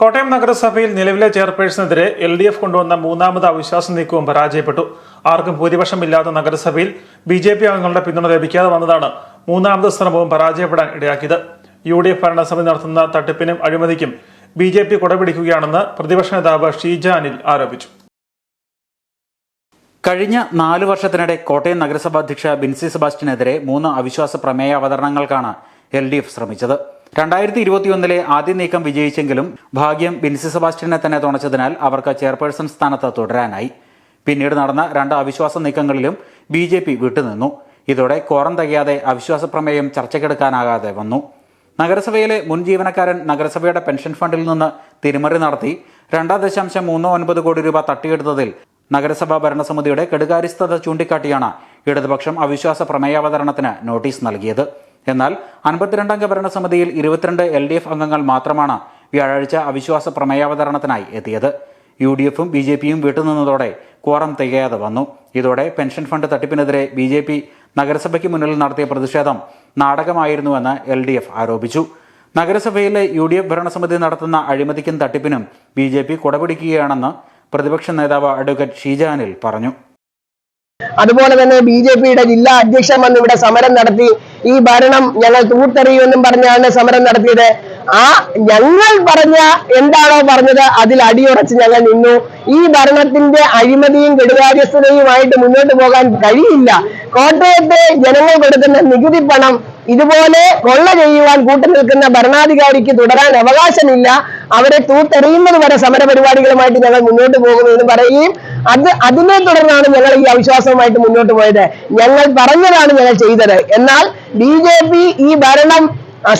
കോട്ടയം നഗരസഭയിൽ നിലവിലെ ചെയർപേഴ്സണെതിരെ L D F കൊണ്ടുവന്ന മൂന്നാമത് അവിശ്വാസ നീക്കവും പരാജയപ്പെട്ടു. ആർക്കും ഭൂരിപക്ഷമില്ലാത്ത നഗരസഭയിൽ ബി ജെ പി അംഗങ്ങളുടെ പിന്തുണ ലഭിക്കാതെ വന്നതാണ് മൂന്നാമത് ശ്രമവും പരാജയപ്പെടാൻ ഇടയാക്കിയത്. യു ഡി എഫ് ഭരണസമിതി നടത്തുന്ന തട്ടിപ്പിനും അഴിമതിക്കും ബി ജെ പി കുടപിടിക്കുകയാണെന്ന് പ്രതിപക്ഷ നേതാവ് ഷീജ അനിൽ ആരോപിച്ചു. കഴിഞ്ഞ നാല് വർഷത്തിനിടെ കോട്ടയം നഗരസഭാ അധ്യക്ഷ ബിൻസി സെബാസ്റ്റ്യനെതിരെ മൂന്ന് അവിശ്വാസ പ്രമേയ അവതരണങ്ങൾക്കാണ് എൽ ഡി എഫ് ശ്രമിച്ചത്. രണ്ടായിരത്തി ഇരുപത്തിയൊന്നിലെ ആദ്യ നീക്കം വിജയിച്ചെങ്കിലും ഭാഗ്യം ബിൻസി സെബാസ്റ്റ്യനെ തന്നെ തുണച്ചതിനാൽ അവർക്ക് ചെയർപേഴ്സൺ സ്ഥാനത്ത് തുടരാനായി. പിന്നീട് നടന്ന രണ്ട് അവിശ്വാസ നീക്കങ്ങളിലും ബി ജെ പി വിട്ടുനിന്നു. ഇതോടെ കോറം തികയാതെ അവിശ്വാസ പ്രമേയം ചർച്ചയ്ക്കെടുക്കാനാകാതെ വന്നു. നഗരസഭയിലെ മുൻ ജീവനക്കാരൻ നഗരസഭയുടെ പെൻഷൻ ഫണ്ടിൽ നിന്ന് തിരിമറി നടത്തി രണ്ടാം ദശാംശം മൂന്ന് ഒൻപത് കോടി രൂപ തട്ടിയെടുത്തതിൽ നഗരസഭാ ഭരണസമിതിയുടെ കെടുകാര്യസ്ഥത ചൂണ്ടിക്കാട്ടിയാണ് ഇടതുപക്ഷം അവിശ്വാസ പ്രമേയാവതരണത്തിന് നോട്ടീസ് നൽകിയത്. എന്നാൽ അൻപത്തിരണ്ടംഗ ഭരണസമിതിയിൽ ഇരുപത്തിരണ്ട് എൽ ഡി എഫ് അംഗങ്ങൾ മാത്രമാണ് വ്യാഴാഴ്ച അവിശ്വാസ പ്രമേയാവതരണത്തിനായി എത്തിയത്. യു ഡി എഫും ബി ജെ പിയും വിട്ടുനിന്നതോടെ കോറം തികയാതെ വന്നു. ഇതോടെ പെൻഷൻ ഫണ്ട് തട്ടിപ്പിനെതിരെ ബി ജെ പി നഗരസഭയ്ക്ക് മുന്നിൽ നടത്തിയ പ്രതിഷേധം നാടകമായിരുന്നുവെന്ന് എൽ ഡി എഫ് ആരോപിച്ചു. നഗരസഭയിലെ യു ഡി എഫ് ഭരണസമിതി നടത്തുന്ന അഴിമതിക്കും തട്ടിപ്പിനും ബി ജെ പി കുടപിടിക്കുകയാണെന്ന് പ്രതിപക്ഷ നേതാവ് അഡ്വക്കേറ്റ് ഷീജാനിൽ പറഞ്ഞു. അതുപോലെ തന്നെ ബി ജെ പിയുടെ ജില്ലാ അധ്യക്ഷൻ വന്ന് ഇവിടെ സമരം നടത്തി. ഈ ഭരണം ഞങ്ങൾ തൂത്തെറിയുമെന്നും പറഞ്ഞാണ് സമരം നടത്തിയത്. ആ ഞങ്ങൾ പറഞ്ഞ എന്താണോ പറഞ്ഞത് അതിൽ അടിയുറച്ച് ഞങ്ങൾ നിന്നു. ഈ ഭരണത്തിന്റെ അഴിമതിയും കെടുകാര്യസ്ഥതയുമായിട്ട് മുന്നോട്ട് പോകാൻ കഴിയില്ല. കോട്ടയത്തെ ജനങ്ങൾ കൊടുക്കുന്ന നികുതി പണം ഇതുപോലെ കൊള്ള ചെയ്യുവാൻ കൂട്ടു നിൽക്കുന്ന ഭരണാധികാരിക്ക് തുടരാൻ അവകാശമില്ല. അവരെ തൂത്തെറിയുന്നത് വരെ സമര പരിപാടികളുമായിട്ട് ഞങ്ങൾ മുന്നോട്ട് പോകുമെന്ന് പറയുകയും അത് അതിനെ തുടർന്നാണ് ഞങ്ങൾ ഈ അവിശ്വാസവുമായിട്ട് മുന്നോട്ട് പോയത്. ഞങ്ങൾ പറഞ്ഞതാണ് ഞങ്ങൾ ചെയ്തത്. എന്നാൽ ബി ഈ ഭരണം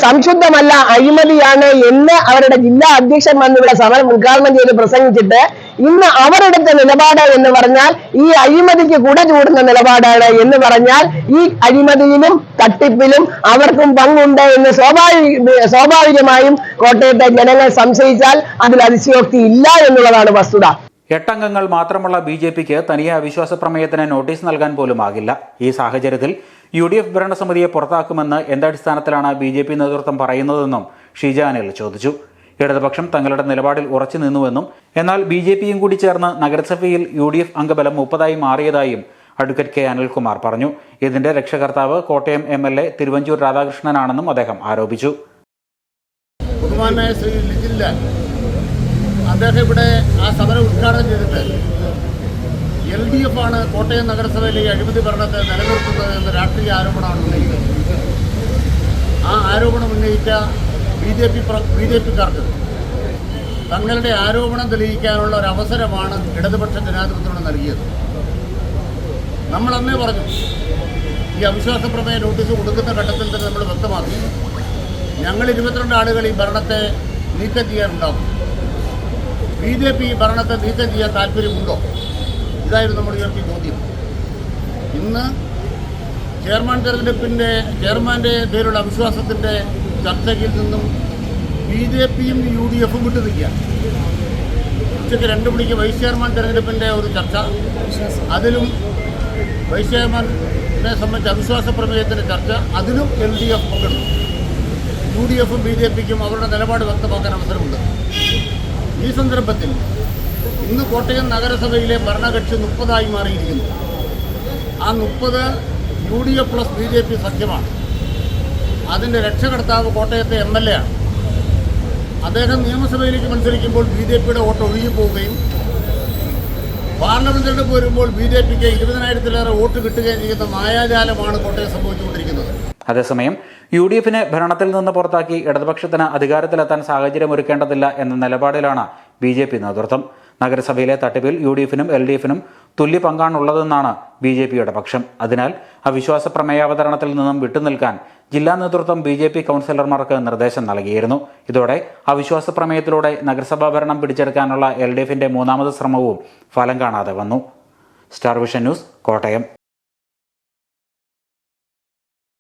സംശുദ്ധമല്ല അഴിമതിയാണ് എന്ന് അവരുടെ ജില്ലാ അധ്യക്ഷൻ വന്ന് ഇവിടെ സമരം ഉദ്ഘാടനം ചെയ്ത് പ്രസംഗിച്ചിട്ട് ഇന്ന് അവരെടുത്ത നിലപാട് എന്ന് പറഞ്ഞാൽ ഈ അഴിമതിക്ക് കുട ചൂടുന്ന നിലപാടാണ് എന്ന് പറഞ്ഞാൽ ഈ അഴിമതിയിലും തട്ടിപ്പിലും അവർക്കും പങ്കുണ്ട് എന്ന് സ്വാഭാവിക സ്വാഭാവികമായും കോട്ടയത്തെ ജനങ്ങൾ സംശയിച്ചാൽ അതിൽ അതിശയോക്തി ഇല്ല എന്നുള്ളതാണ് വസ്തുത. എട്ടംഗങ്ങൾ മാത്രമുള്ള ബി ജെ പിക്ക് തനിയെ അവിശ്വാസ പ്രമേയത്തിന് നോട്ടീസ് നൽകാൻ പോലും ആകില്ല. ഈ സാഹചര്യത്തിൽ യു ഡി എഫ് ഭരണസമിതിയെ പുറത്താക്കുമെന്ന് എന്തടിസ്ഥാനത്തിലാണ് ബി ജെ പി നേതൃത്വം പറയുന്നതെന്നും ഷിജാനിൽ ചോദിച്ചു. ഇടതുപക്ഷം തങ്ങളുടെ നിലപാടിൽ ഉറച്ചു നിന്നുവെന്നും എന്നാൽ ബി ജെ പിയും കൂടി ചേർന്ന് നഗരസഭയിൽ യു ഡി എഫ് അംഗബലം മുപ്പതായി മാറിയതായും അഡ്വക്കേറ്റ് കെ അനിൽകുമാർ പറഞ്ഞു. ഇതിന്റെ രക്ഷകർത്താവ് Kottayam M L A Thiruvanchoor രാധാകൃഷ്ണനാണെന്നും അദ്ദേഹം ആരോപിച്ചു. ബഹുമാനായ ശ്രീ അദ്ദേഹം ഇവിടെ ആ സമരം ഉദ്ഘാടനം ചെയ്തിട്ട് എൽ ഡി എഫ് ആണ് കോട്ടയം നഗരസഭയിലെ ഈ അഴിമതി ഭരണത്തെ നിലനിർത്തുന്നത് എന്ന രാഷ്ട്രീയ ആരോപണമാണ് ഉന്നയിച്ചത് ആ ആരോപണം ഉന്നയിച്ച B J P B J പിക്കാർക്ക് തങ്ങളുടെ ആരോപണം തെളിയിക്കാനുള്ള ഒരു അവസരമാണ് ഇടതുപക്ഷ ജനാധിപത്യത്തിന് നൽകിയത്. നമ്മൾ അന്നേ പറഞ്ഞു ഈ അവിശ്വാസ പ്രമേയ നോട്ടീസ് കൊടുക്കുന്ന ഘട്ടത്തിൽ തന്നെ നമ്മൾ വ്യക്തമാക്കി ഞങ്ങൾ ഇരുപത്തിരണ്ട് ആളുകൾ ഈ ഭരണത്തെ നീക്കം ചെയ്യാനുണ്ടാകും ബി ജെ പി ഭരണത്തെ നീക്കം ചെയ്യാൻ താല്പര്യമുണ്ടോ? ഇതായിരുന്നു നമ്മൾ ഉയർത്തിയ ചോദ്യം. ഇന്ന് ചെയർമാൻ തെരഞ്ഞെടുപ്പിന്റെ ചെയർമാന്റെ പേരുള്ള അവിശ്വാസത്തിന്റെ ചർച്ചയിൽ നിന്നും ബി ജെ പിയും യു ഡി എഫും വിട്ടു നിൽക്കുക ഉച്ചയ്ക്ക് രണ്ട് മണിക്ക് വൈസ് ചെയർമാൻ തെരഞ്ഞെടുപ്പിന്റെ ഒരു ചർച്ച. അതിലും വൈസ് ചെയർമാനെ സംബന്ധിച്ച് അവിശ്വാസ പ്രമേയത്തിന്റെ ചർച്ച. അതിലും എൽ ഡി എഫ് പങ്കെടുത്തു യു ഡി എഫും ബി ജെ പിക്കും അവരുടെ നിലപാട് വ്യക്തമാക്കാൻ അവസരമുണ്ട്. ഈ സന്ദർഭത്തിൽ ഇന്ന് കോട്ടയം നഗരസഭയിലെ ഭരണകക്ഷി മുപ്പതായി മാറിയിരിക്കുന്നു. ആ മുപ്പത് U D F plus B J P സഖ്യമാണ്. അതിന്റെ രക്ഷകർത്താവ് കോട്ടയത്തെ എം എൽ എ ആണ്. അദ്ദേഹം നിയമസഭയിലേക്ക് മത്സരിക്കുമ്പോൾ ബി ജെ പിയുടെ വോട്ട് ഒഴുകിപ്പോവുകയും പാർലമെന്റ് തെരഞ്ഞെടുപ്പ് വരുമ്പോൾ ബി ജെ പിക്ക് ഇരുപതിനായിരത്തിലേറെ വോട്ട് കിട്ടുകയും ചെയ്യുന്ന മായാജാലമാണ് കോട്ടയം സംഭവിച്ചുകൊണ്ടിരിക്കുന്നത്. അതേസമയം യു ഡി എഫിനെ ഭരണത്തിൽ നിന്ന് പുറത്താക്കി ഇടതുപക്ഷത്തിന് അധികാരത്തിലെത്താൻ സാഹചര്യം ഒരുക്കേണ്ടതില്ല എന്ന നിലപാടിലാണ് ബി ജെ പി നേതൃത്വം. നഗരസഭയിലെ തട്ടിപ്പിൽ യു ഡി എഫിനും എൽ ഡി എഫിനും തുല്യ പങ്കാണുള്ളതെന്നാണ് ബി ജെ പിയുടെ പക്ഷം. അതിനാൽ അവിശ്വാസ പ്രമേയാവതരണത്തിൽ നിന്നും വിട്ടുനിൽക്കാൻ ജില്ലാ നേതൃത്വം ബി ജെ പി കൗൺസിലർമാർക്ക് നിർദ്ദേശം നൽകിയിരുന്നു. ഇതോടെ അവിശ്വാസ പ്രമേയത്തിലൂടെ നഗരസഭാ ഭരണം പിടിച്ചെടുക്കാനുള്ള എൽ ഡി എഫിന്റെ മൂന്നാമത് ശ്രമവും ഫലം കാണാതെ വന്നു. Star vision news Kottayam.